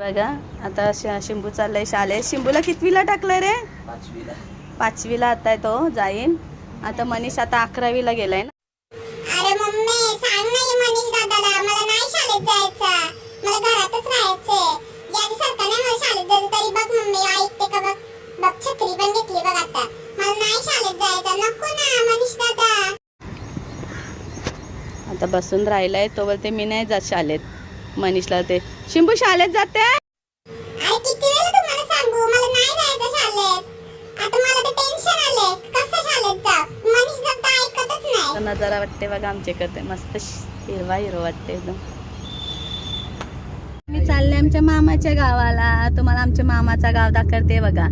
बघा आता शिंबू चाललाय शाळेत. शिंबूला कितवीला टाकलंय रे? पाचवीला. पाचवीला आता तो जाईन. आता मनीष आता अकरावीला गेलाय ना. अरे मम्मी सांग नाही मनीष दादाला मला नाही शाळेत जायचं. मला घरातच राहायचंय. यादी सारखं नाही मला शाळेत जायचं तरी बघ मम्मी ऐकते का बघ? बघ छत्री पण घेतली बघ आता. मला नाही शाळेत जायचं नको ना मनीष दादा. आता बसून राहिलाय तो बोलते मी नाही जात शाळेत. मनीषला ते. शिंबू शाळेत जाते? अरे किती वेळा तुम्हाला सांगू? मला नाही जायचं शाळेत. आता मला तर टेन्शन आलंय. कसं शाळेत जा मनीष दादा ऐकतच नाही. नजारा वाटते बघा आमच्याकडे मस्त श- हिरवा हिरवा वाटते एकदम. मी चालले आमच्या मामाच्या गावाला. तुम्हाला आमच्या मामाचा गाव दाखवते बघा.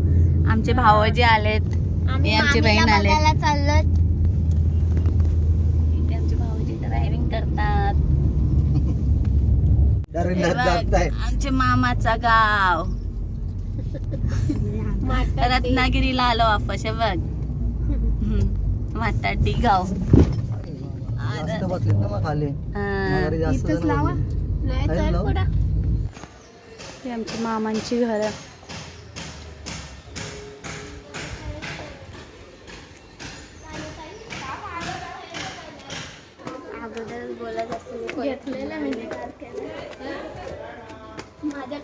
आमचे भावजी आलेत. आमची बहीण आले चाललो इथे आमचे भाऊजी ड्रायव्हिंग करतात बघ, आमच्या मामाचा गाव. रत्नागिरीला आलो वापस हे बघ. हम्म, म्हाताडी गाव. जास्त बसलेत ना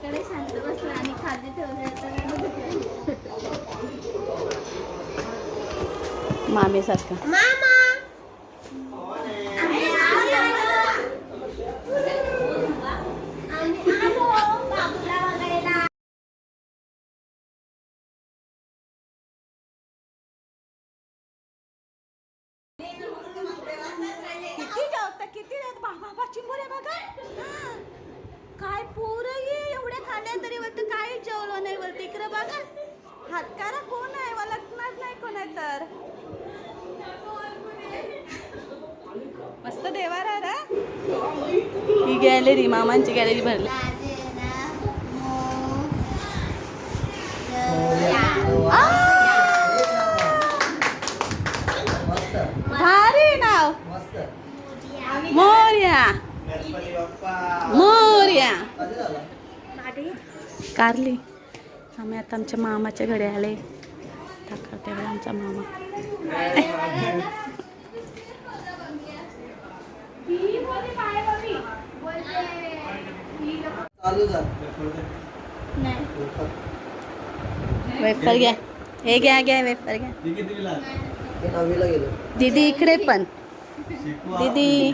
माझ्याकडे शांत बसला आणि खाली ठेवलं मामी सारखं. मामा! किती जेवता किती बाबा चिंबोरे बघा. काय पोरं ये एवढे खाण्या तरी वरती काही जेवलं नाही वरती. इकडे बघा. हातकारा कोण आहे? मला लग्नात नाही कोण आहे तर. मस्त देवा रा ही गॅलरी मामांची गॅलरी भरली. कारली आम्ही आता आमच्या मामाच्या घरी आले. दाखवते बघा आमचा मामा. वेफर घ्या. हे घ्या घ्या वेफर घ्या. दीदी इकडे पण. दीदी.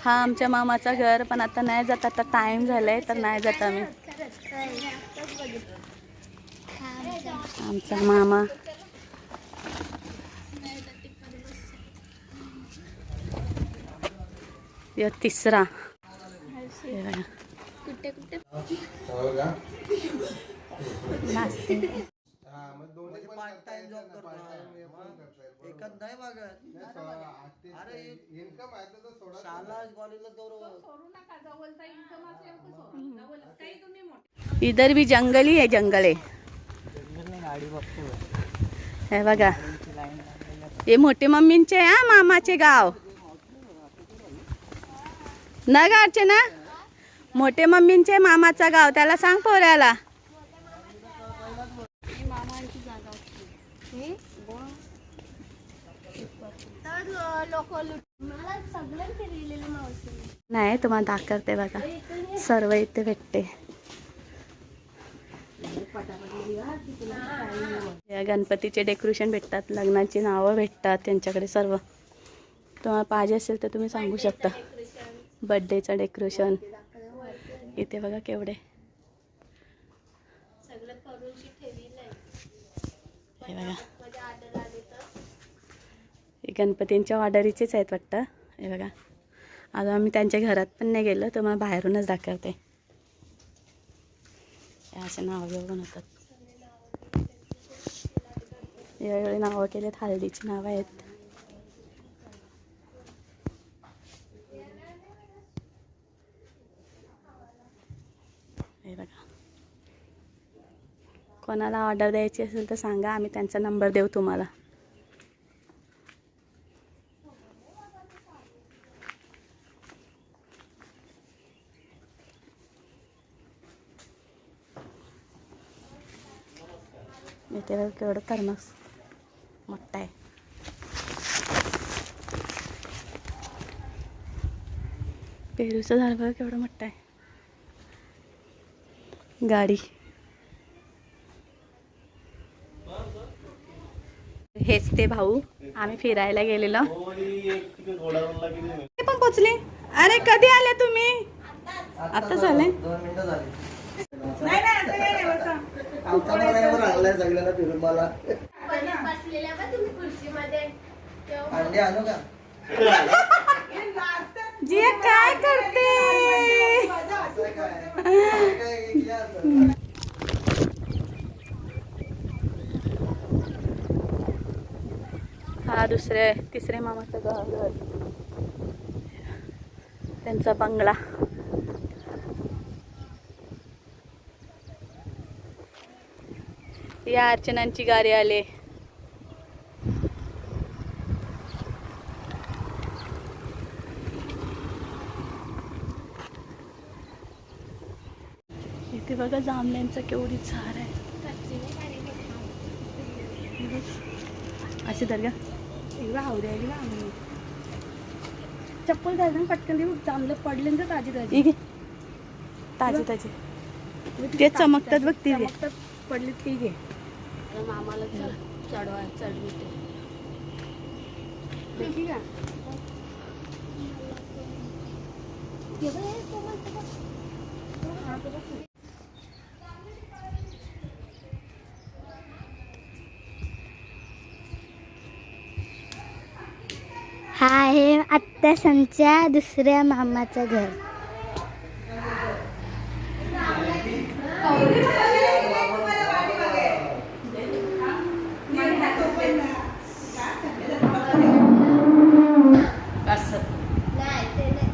हा आमच्या मामाचा घर पण आता नाही जात आता टाइम झालाय तर नाही जात आम्ही आमचा मामा ह्यो तिसरा हे बघा. नाचते. शाळा कॉलेजला इधर भी जंगल ही है जंगल है. हे बघा. हे मोठे मम्मींचे हा मामाचे गाव. ना गाडचे ना मोठे मम्मींचे मामाचा गाव. त्याला सांग पोऱ्याला मला मावशी. नाही तुम्हाला दाखवते बघा. सर्व इथे भेटते. या गणपतीचे डेकोरेशन भेटतात लग्नाची नावं भेटतात त्यांच्याकडे सर्व. तुम्हाला पाहिजे असेल तर तुम्ही सांगू शकता. बड्डेचं डेकोरेशन इथे बघा केवढे. हे बघा माझ्या ऑर्डर आली तर ते गणपतींच्या ऑर्डरीचेच आहेत वाटतं. हे बघा. अजून आम्ही त्यांच्या घरात पण नाही गेलो तर मला बाहेरूनच दाखवते. असे नावं घेऊन होतात वेगवेगळी नावं केलेत हळदीची नावं आहेत. हे बघा. कोणाला ऑर्डर द्यायची असेल तर सांगा आम्ही त्यांचा नंबर देऊ तुम्हाला. इथे केवढं थर्मस मोठा आहे. पेरूचं झाड बघा केवढं मोठं आहे. गाडी. हेच ते भाऊ आम्ही फिरायला गेलेलो. ते पण पोचले. अरे कधी आले तुम्ही? आता झाले दोन मिनिटं झाली आमचा ड्रायव्हर आणलाय सगळ्यांना फिरून मला? बसलेल्या बा तुम्ही खुर्चीमध्ये. अंडे आणू का? जिया काय करते. हा दुसरे तिसरे मामाचं घर. त्यांचा बंगला. या अर्चनांची गाडी आले. इथे बघा जांभळ्यांचं केवढी झाड आहे. अशी ना आम्ही चप्पल घाल ना पटकन देऊ चांगलं पडले ना ताजी ताजी ताजी. ताजी ते चमकतात बघ ती पडली ती घे. मामाला चढवा चढविते. हा आहे आत्ता संच्या दुसऱ्या मामाचं घर मग तेवढे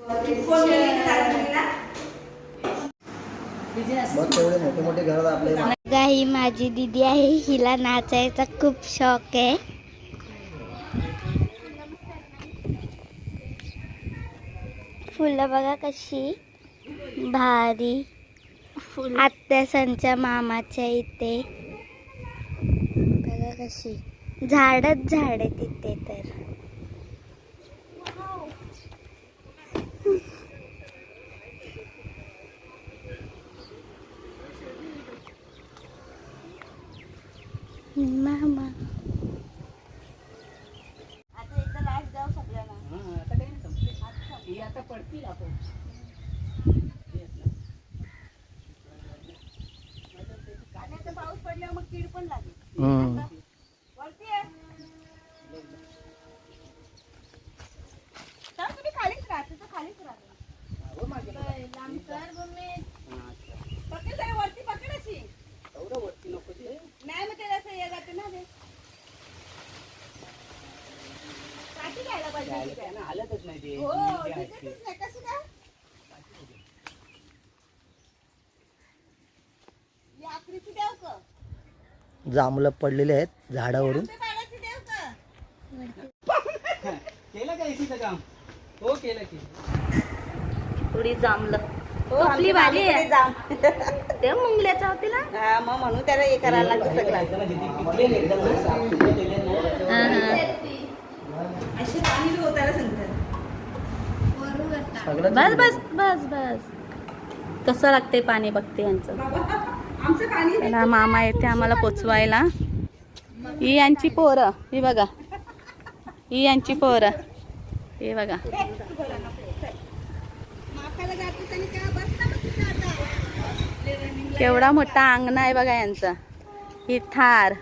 मोठे मोठे घर आपले बघा ही माझी दीदी आहे. हिला नाचायचा खूप शौक आहे. फुलं बघा कशी. भारी. आत्या संच्या मामाच्या इथे. बघा कशी. झाडच झाड आहे तिथे तर. मामा. पाऊस पडल्यावर मग कीड पण लागेल हम्म. वरती आहे तर तुम्ही खालीच राहते तर खालीच राहते पकड जरा वरती पकड अशी नाही मग त्याला असं हे जाते ना ते काठी घ्यायला पाहिजे तिथे. हो दिसतच नाही कसं काय ही आकृती देव का जांभळं पडलेले आहेत झाडावरून. हो केलं की थोडी जांभलं आपली. ते मुंगल्याचा होती ना हा मग म्हणून त्याला हे करायला लागतं सगळं. बस बस बस बस. कसं लागते पाणी बघते यांचं? त्याला मामा येते आम्हाला पोचवायला. ही यांची पोरं ही बघा. ही यांची पोरं. हे बघा. केवढा मोठा अंगणा आहे बघा यांचा. ही थार.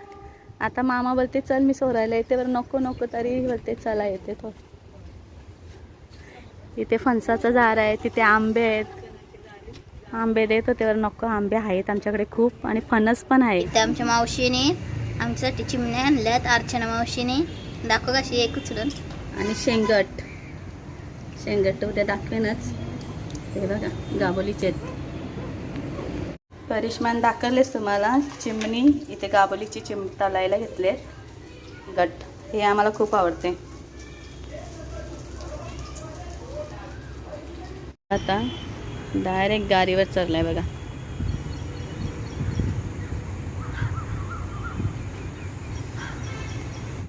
आता मामा बोलते चल मी सोरायला येते बरं. नको नको तरी बोलते चला येते तो इथे फणसाचं झाड आहे तिथे आंबे आहेत. आंबे देत होते तर नको आंबे आहेत आमच्याकडे खूप आणि फणस पण आहे ते आमच्या मावशीने आमच्यासाठी चिमण्या आणल्यात अर्चना मावशीने. दाखव कशी एक उचलून. आणि शेंगट. शेंगट उद्या दाखवेनच. हे बघा गाबोलीचे आहेत. करिश्मान दाखवलेच तुम्हाला चिमणी. इथे गाबोलीची चिम तलायला घेतले गट. हे आम्हाला खूप आवडते. आता डायरेक्ट गाडीवर चढलाय बघा.